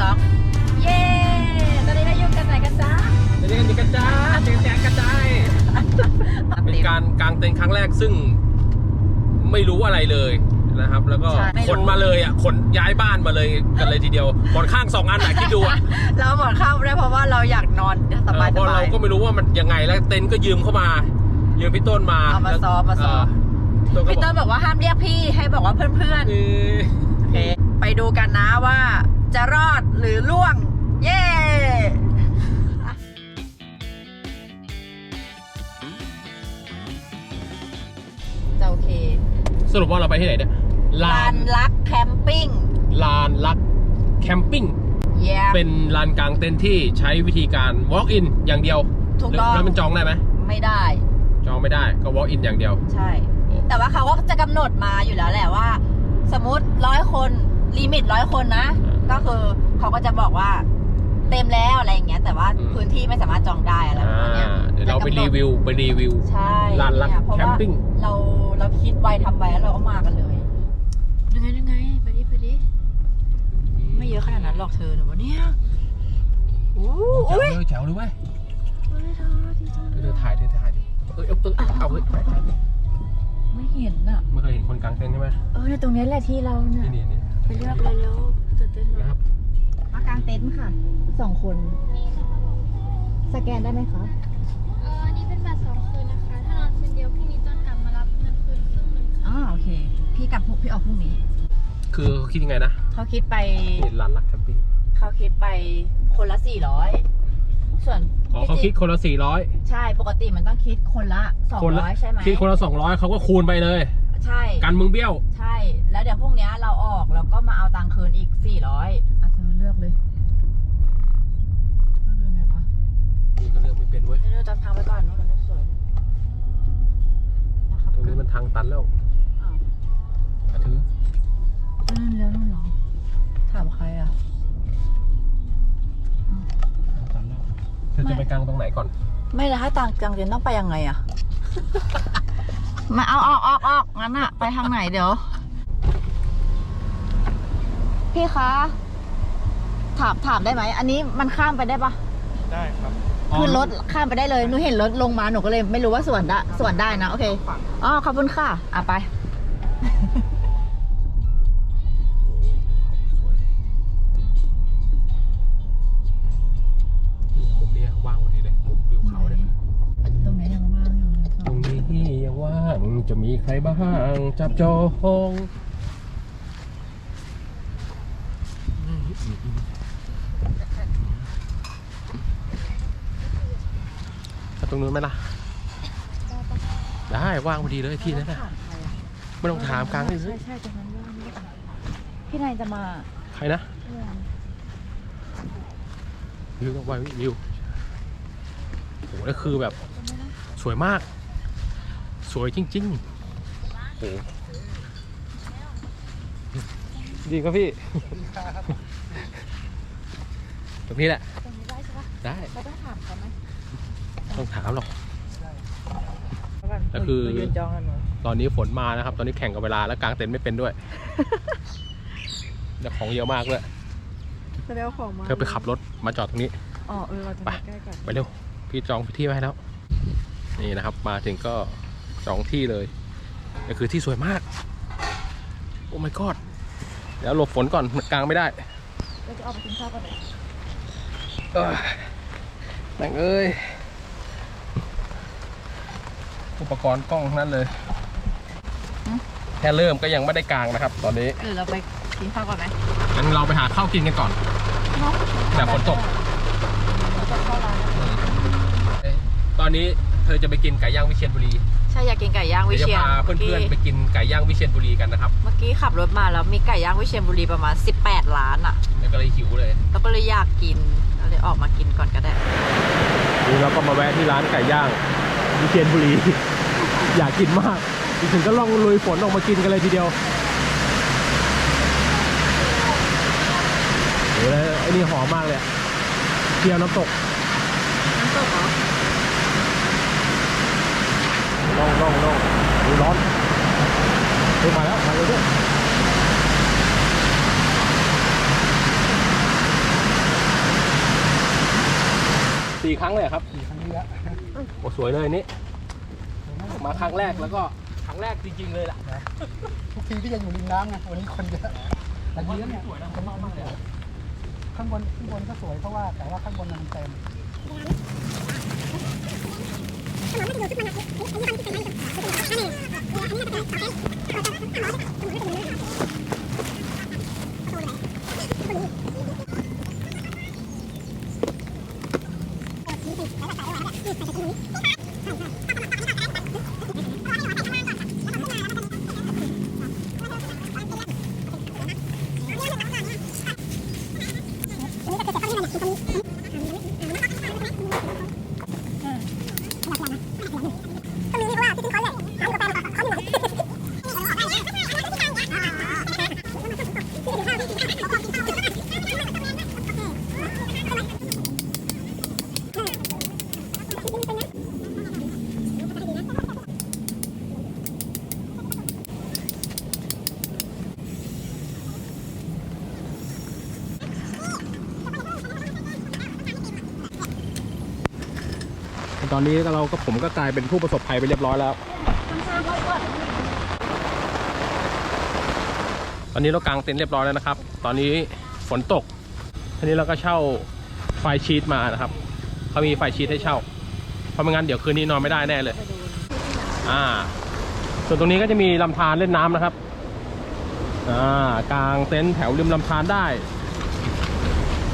สี่สามสองเย้ ตอนนี้เราอยู่กันไหนกันจ๊ะเดี๋ยวนี้กระจายแจกแจกกระจายเป็นการกางเต็นท์ครั้งแรกซึ่งไม่รู้อะไรเลยนะครับ แล้วก็ใช่ไม่รู้ ขนมาเลยอะขนย้ายบ้านมาเลยกันเลยทีเดียวขนข้างสองอันอะคิดดูอะเราหมดเข้าได้เพราะว่าเราอยากนอนสบายเออเพสราะบาเราย ก็ไม่รู้ว่ามันยังไงแล้วเต็นท์ก็ยืมเข้ามา ยืมพี่ต้นมาเอามาแล้วซ้อมมาซ้อม เต้นก็พี่บเตออกร์บอกว่าห้ามเรียกพี่ให้บอกว่าเพื่อนเอ๊ะๆโอเค ไปดูกันนะว่า จะรอดหรือล่วง เย้จะโอเค สรุปว่าเราไปที่ไหนเนี่ยลาลานนลักแคมปิ้ง ลานลักแคมปิ้งเย้เป็นลานกลางเต็นท์ที่ใช้วิธีการ walk in อย่างเดียวถูกต้องแล้วมันจองได้ไหมไม่ได้ จองไม่ได้ก็ walk in อย่างเดียว ใช่ แต่ว่าเขาก็จะกำหนดมาอยู่แล้วแหละว่า สมมติร้อยคนลิมิตร้อยคนนะ ก็คือเขาก็จะบอกว่าเต็มแล้วอะไรอย่างเงี้ยแต่ว่าอืม พื้นที่ไม่สามารถจองได้อะไรประมาณเนี้ย อ่าเดี๋ยวเราไปรีวิวไปรีวิวใช่ลานลักเนี่ยเพราะแคมว่าปิ้ง เราเราคิดไวทำไวแล้วเราก็มากันเลยยังไงยังไงไปดิไปดิไม่เยอะขนาดนั้นหรอกเธอหนูว่าเนี่ยอู้แจ๋วอุ้ยเลยแจ๋วเลยเว้ยเฮ้ยเธอดีจังเลเดี๋ยวยถ่ายเดี๋ยวถ่ายดิเออเออเออเอาเฮ้ยไม่เห็นอะไม่เคยเห็นคนกลางเต็นท์ใช่ไหมเออเนี่ยตรงนี้แหละที่เราเนี่ย นี่นี่นี่ ไปเลือกเลยเร็วตื่นเต้นนะครับมากางเต็นท์ค่ะสองคน สแกนได้ไหมคะเอออันนี้เป็นบัตรสองคืนนะคะ ถ้านอนคืนเดียวพี่นิดต้องกลับมารับเงินคืนครึ่งหนึ่งค่ะอ๋อโอเค พี่กลับพรุ่งพี่ออกพรุ่งนี้ คือคิดยังไงนะเขาคิดไป นี่ลานลักแคมปิ้งเขาคิดไปคนละสี่ร้อยส่วนอ๋อเขาคิดคนละสี่ร้อยใช่ปกติมันต้องคิดคนละสองคนละร้อยใช่ไหมคิดคนละสองร้อยเขาก็คูณไปเลย ใช่ กันมึงเบี้ยวใช่ แล้วเดี๋ยวพรุ่งนี้เราออกแล้วก็มาเอาตังค์คืนอีกสี่ร้อยอะเธอเลือกเลยเลือกยังไงวะนี่ก็เลือกไม่เป็นเว้ย เลือกจำทางไปก่อนว่ามันไม่สวยนะครับตรงนี้มันทางตันแล้วอ้าวอะถือนู่นแล้วนู่นเหรอถามใครอะ ทางตันแล้วเธอจะไปกลางตรงไหนก่อน ไม่แล้วถ้าต่างจังเรียนต้องไปยังไงอะ มาเอาออกออกออกงั้นอะไปทางไหนเดี๋ยว พี่คะถามถามได้ไหม อันนี้มันข้ามไปได้ปะได้ครับคือรถข้ามไปได้เลยหนูเห็นรถลงมาหนูก็เลยไม่รู้ว่าสวนได้สวนได้นะโอเคอ๋อขอบคุณค่ะอะไปมุมนี้ว่างพอดีเลยมุมวิวเขาเนี่ยตรงไหนยังว่างอยู่เลยตรงนี้ยังว่างจะมีใครบ้างจับจองเอา ตรงนู้นไหมล่ะ ได้ว่างพอดีเลยที่นั้นนะถามใครอะไม่ต้องถามกลางเลยใช่ใช่ตรงนั้นว่างด้วยพี่นายจะมาใครนะวิวต้องไปวิวโหแล้วคือแบบสวยมาก สวยจริงๆโหดีครับพี่ ตรงนี้แหละ ตรงนี้ได้ใช่ปะได้ เราต้องถามเขาไหม ต้องถามหรอกแล้วแล้วคือ ยืนจองกันหนูตอนนี้ฝนมานะครับ ตอนนี้แข่งกับเวลาแล้วกางเต็นท์ไม่เป็นด้วย แล้วของเยอะมากด้วยแสดงว่าของมาเธอไปขับรถมาจอดตรงนี้ อ๋อเออเราจะไปมาใกล้กันไปเร็ว พี่จองที่ไว้ให้แล้ว นี่นะครับ มาถึงก็จองที่เลยก็คือที่สวยมาก โอ้ my god เดี๋ยวหลบฝนก่อนมันกลางไม่ได้ เราจะออกไปกินข้าวกันเลยเอ้ยแม่งเอ้ย อุ ปกรณ์กล้องทั้งนั้นเลย แค่เริ่มก็ยังไม่ได้กลางนะครับ ตอนนี้หรือเราไปกินข้าวก่อนไหมงั้นเราไปหาข้าวกินกันก่อนเนาะแต่ฝนตกฝนตกเข้าร้านตอนนี้เธอจะไปกินไก่ย่างวิเชียรบุรีใช่อยากกินไก่ย่างวิเดี๋ยวจะเชียรพาเพื่อนๆไปกินไก่ย่างวิเชียรบุรีกันนะครับเมื่อกี้ขับรถมาแล้วมีไก่ย่างวิเชียรบุรีประมาณ 18 ล้านอะ แล้วก็เลยหิวเลย แล้วก็เลยอยากกินเราเลยออกมากินก่อนก็ได้ นี่เราก็มาแวะที่ร้านไก่ย่างวิเชียรบุรี อยากกินมาก ถึงก็ล่องลุยฝนออกมากินกันเลยทีเดียวโอ้แล้วไอ้นี่หอมมากเลยเกี๊ยวน้ำตก น้ำตกเหรอล่องล่องล่องดูร้อนดูมาแล้วมาเลยด้วสี่ครั้งเลยครับสี่ครั้งนี้แล้วโอ้สวยเลยนี่ มาครั้งแรกแล้วก็ครั้งแรกจริงๆเลยล่ะทุกทีที่จะอยู่ริมน้ำไงวันนี้คนเยอะแต่ดีแล้วเนี่ยคนมากเลยข้างบนข้างบนก็สวยเพราะว่าแต่ว่าข้างบนมันเต็มต อนนี้เราก็ผมก็กลายเป็นผู้ประสบภัยไปเรียบร้อยแล้ว ตอนนี้เรากางเต็นท์เรียบร้อยแล้วนะครับ ตอนนี้ฝนตกทีนี้เราก็เช่าไฟชีตมานะครับเขามีไฟชีตให้เช่า เพราะไม่งั้นเดี๋ยวคืนนี้นอนไม่ได้แน่เลย อ่า ส่วนตรงนี้ก็จะมีลำธารเล่นน้ำนะครับ อ่ากางเต็นท์แถวริมลำธารได้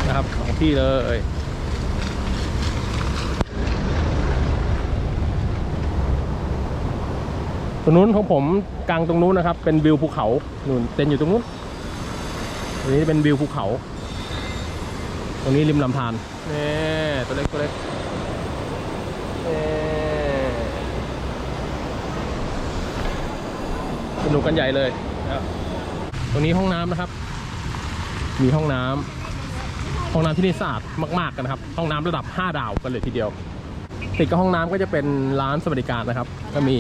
นะครับสองที่เลย ตรงนู้นของผมกลางตรงนู้นนะครับ เป็นวิวภูเขานู่นเต็นท์อยู่ตรงนู้นตรงนี้เป็นวิวภูเขา ตรงนี้ริมลำธารนี่ตัวเล็กตัวเล็กนี่สนุกกันใหญ่เลยนะครับตรงนี้ห้องน้ำนะครับ มีห้องน้ำห้องน้ำที่นี่สะอาดมากๆกันนะครับ ห้องน้ำระดับ 5 ดาวกันเลยทีเดียว ติดกับห้องน้ำก็จะเป็นร้านสวัสดิการนะครับ ก็มี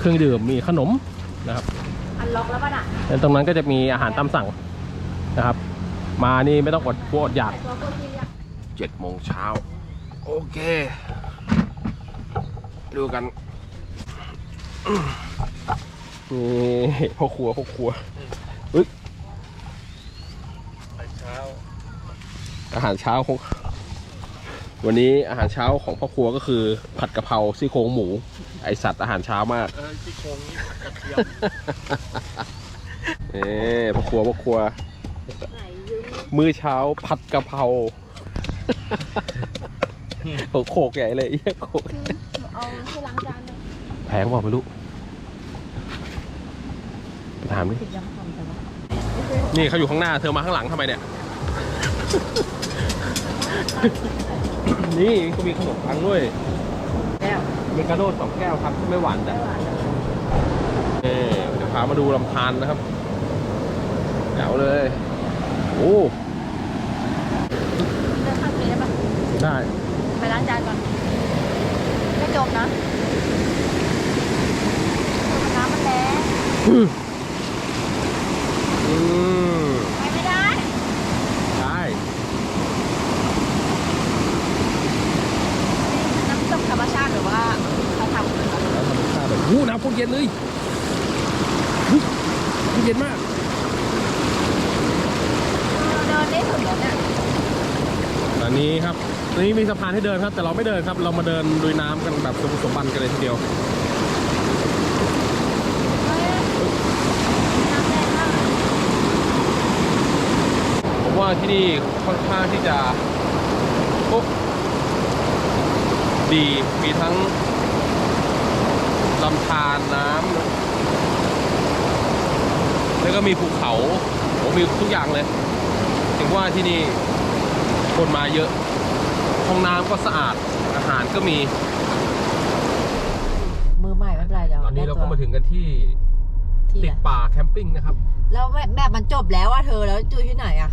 เครื่องดื่มมีขนมนะครับอันล็อกแล้วป่ะน่ะแล้วตรงนั้นก็จะมีอาหารตามสั่งนะครับ มานี่ไม่ต้องอดกลัวอดอยากตัวโคตรที่อยากเจ็ดโมงเช้าโอเค ดูกันอืมนี่พ่อครัวพ่อครัวอึ๊ยอาหารเช้าของ วันนี้อาหารเช้าของพ่อครัวก็คือผัดกะเพราซี่โครงหมู ไอสัตว์อาหารเช้ามาก เออที่โครงนี้ผัดกระเทียมเอ๊พ่อครัวพ่อครัว มื้อเช้าผัดกะเพราโอ้โขกใหญ่เลยเอี้ยโขกเอาที่ล้างจานเลยแพงเปล่าไม่รู้ไปถามดิ ติดยังทำแต่ว่านี่เขาอยู่ข้างหน้าเธอมาข้างหลังทำไมเนี่ย นี่เขามีขนมปังด้วย แก้วเมกาโดสองแก้วครับ ไม่หวานจ้ะไม่หวานเลยเอ่เดี๋ยวพามาดูลำธารนะครับแจ๋วเลย โอ้เดินข้ามไปได้ปะได้ไปล้างจานก่อน ไม่จมนะน้ำมันแรง อืม ไปไม่ได้ ได้ น้ำตกธรรมชาติหรือว่าเขาทำขึ้นมา แล้ว ธรรมชาติแบบอู้น้ำโคตรเย็นเลยอุ๊ยน้ำเย็นมากเดินได้ถึงแล้วเนี่ยอันนี้ครับตอนนี้มีสะพานให้เดินครับ แต่เราไม่เดินครับ เรามาเดินลุยน้ำกันแบบสมบุกสมบันกันเลยทีเดียวน้ำแรงมากผมว่าที่นี่ค่อนข้างที่จะโอ๊ะดีมีทั้ง ลำธารน้ำแล้วก็มีภูเขาโอ้มีทุกอย่างเลย ถึงว่าที่นี่คนมาเยอะห้องน้ำก็สะอาดอาหารก็มี มือใหม่ไม่เป็นไรเดี๋ยวตอนนี้เราก็มาถึงกันที่ที่ติดป่าแคมปิ้งนะครับ แล้วแบบมันจบแล้วอะเธอแล้วจูที่ไหนอะ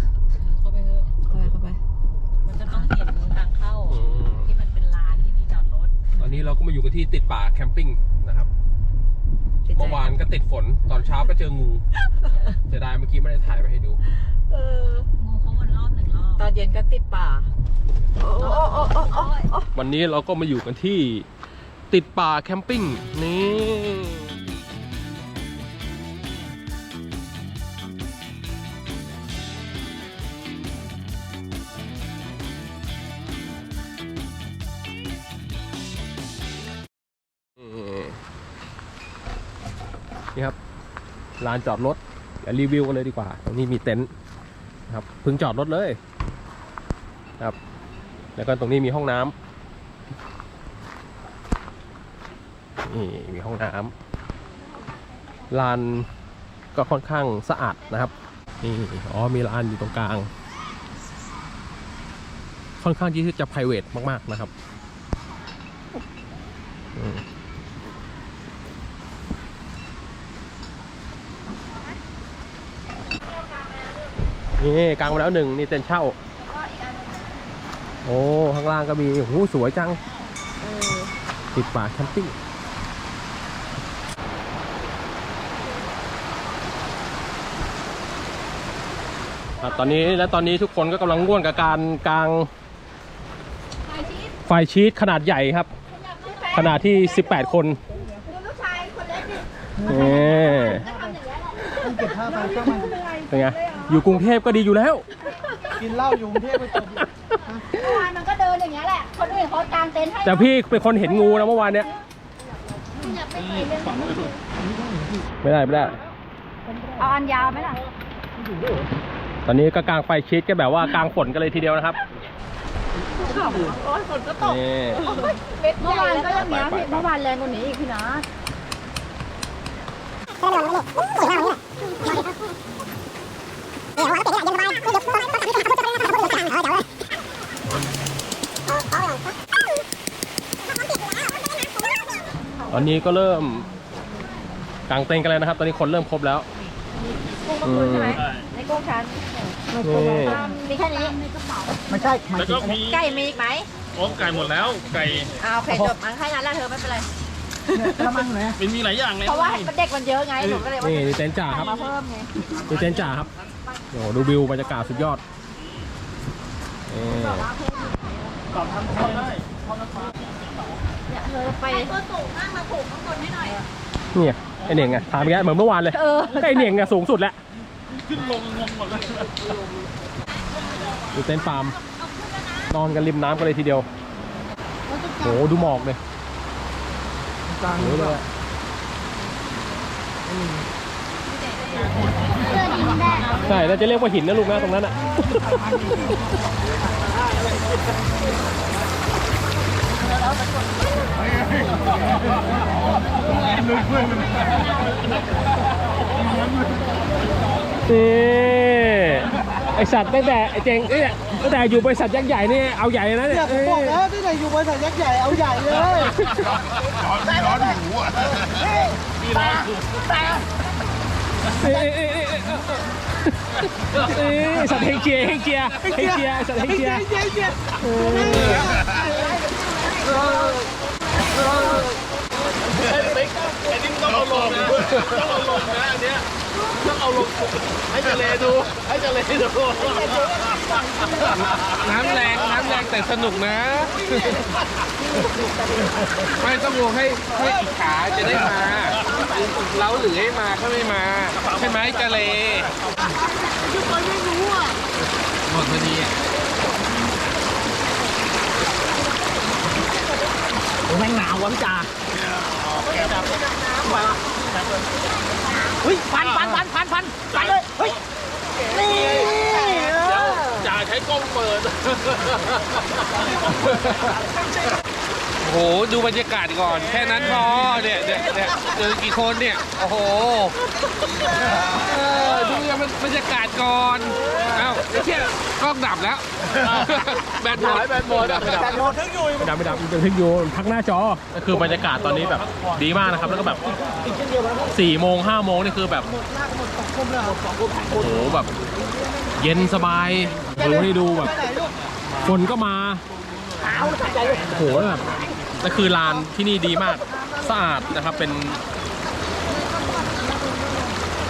เข้าไปเถอะเข้าไปเข้าไป มันจะต้องเห็น อดรถตอนนี้เราก็มาอยู่กันที่ติดป่าแคมปิ้งนะครับติดเมื่อวานก็ติดฝนตอนเช้าก็เจองูเสียดายเมื่อกี้ไม่ได้ถ่ายไปให้ดู เออ งูเขาวนรอบหนึ่งรอบตอนเย็นก็ติดป่า โอ้โอ้โอ้โอ้โอ้โอ้วันนี้เราก็มาอยู่กันที่ติดป่าแคมปิ้งนี่ นี่ครับลานจอดรถเดี๋ยวรีวิวกันเลยดีกว่า ตรงนี้มีเต็นท์นะครับเพิ่งจอดรถเลยครับ แล้วก็ตรงนี้มีห้องน้ำนี่มีห้องน้ำลานก็ค่อนข้างสะอาดนะครับนี่อ๋อมีลานอยู่ตรงกลาง ค่อนข้างที่จะ private มาก ๆ นะครับ นี่กลางมาแล้วหนึ่งนี่เต็นท์เช่า โอ้ข้างล่างก็มีโอ้โหสวยจังติดป่าแคมปิ้งอะตอนนี้และตอนนี้ทุกคนก็กำลังง่วนกับการกางไฟชีตขนาดใหญ่ครับ ขนาดที่ 18 คนนี่ต้องเก็บผ้าไปช่างมันเป็นไง อยู่กรุงเทพก็ดีอยู่แล้ว กินเหล้าอยู่กรุงเทพไปจบเมื่อวานมันก็เดินอย่างเงี้ยแหละ คนอื่นเขากางเต็นท์ให้แต่พี่เป็นคนเห็นงูนะเมื่อวานเนี้ยอย่าไปเห็นเลยไม่ได้ไม่ได้ เอาอันยาวไหมล่ะ ตอนนี้ก็กางไฟชีตก็แบบว่ากางฝนกันเลยทีเดียวนะครับนี่เมื่อวานก็อย่างเงี้ยพี่เมื่อวานแรงกว่านี้อีกพี่นะ ตอนนี้ก็เริ่มกางเต็นท์กันแล้วนะครับ ตอนนี้คนเริ่มครบแล้ว กุ้งเมื่อคืนใช่ไหมในกุ้งชั้นนี่มีแค่นี้ไม่ใช่หมายถึงอันนี้ไก่มีอีกไหมโอ้ไก่หมดแล้วไก่อ้าโอเคจบอันแค่นั้นแล้วเธอไม่เป็นไรเนี่ยกระมังไหนมันมีหลายอย่างเลยเพราะว่าเด็กมันเยอะไงหนูก็เลยว่านี่นี่เต็นท์จ่าครับมาเพิ่มไงนี่เต็นท์จ่าครับ โอ้โหดูวิวบรรยากาศสุดยอดนี่เนี่ยเธอไปเนี่ยไอเหน่งอะถามแกเหมือนเมื่อวานเลยเออก็ไอเหน่งอะสูงสุดแล้วขึ้นลงงงหมดเลยดูเต็นท์ฟาร์มนอนกันริมน้ำกันเลยทีเดียวโอ้โหดูหมอกเลยกลางโอ้โหเลยอะ ใช่แล้วจะเรียกว่าหินนะลูกนะตรงนั้นอะ นี่ไอสัตว์ตั้งแต่ไอเจงเนี่ยตั้งแต่อยู่บริษัทยักษ์ใหญ่นี่เอาใหญ่นะเนี่ยเนี่ยผมบอกแล้วที่ไหนอยู่บริษัทยักษ์ใหญ่เอาใหญ่เลยเอ้ยเอ้ยเอ้ยเอ้ยเอ้ยไอ้ สัตว์เฮงเจียเฮงเจียเฮงเจียสัตว์เฮงเจียไอ้นี่ต้องเอาลงนะต้องเอาลงนะอันเนี้ย เอาลงให้เจเลดู ให้เจเลดู น้ำแรงน้ำแรงแต่สนุกนะ ไม่ต้องลงให้ให้อีกขาจะได้มาเราหรือให้มาก็ไม่มา ใช่ไหมกะเลยุคไม่รู้อะหมดพอดีอะแม่งหนาววะพี่จ่าเฮ้ยฟันฟันฟันฟันฟันฟัน 哈 哈 โอ้โหดูบรรยากาศก่อน แค่นั้นพอเนี่ยเนี่ยเนี่ยเจอกี่คนเนี่ย โอ้โหเออดูยังบรรยากาศก่อนเอ้าไอ้เชี่ยกล้องดับแล้ว แบตหมดแบตหมดแบตหมดไม่ดับไม่ดับมันเป็นเทคโยนพักหน้าจอก็คือบรรยากาศตอนนี้แบบดีมากนะครับ แล้วก็แบบสี่โมงห้าโมงนี่คือแบบโอ้โหแบบ เย็นสบายดูให้ดูแบบคนก็มา โอ้โหแบบแล้วคือลานที่นี่ดีมากสะอาดนะครับเป็น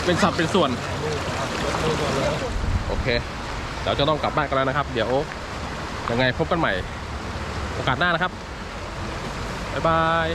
เป็นสัดเป็นส่วน โอเคเดี๋ยวจะต้องกลับบ้านกันแล้วนะครับ เดี๋ยวยังไงพบกันใหม่ โอกาสหน้านะครับ บ๊ายบาย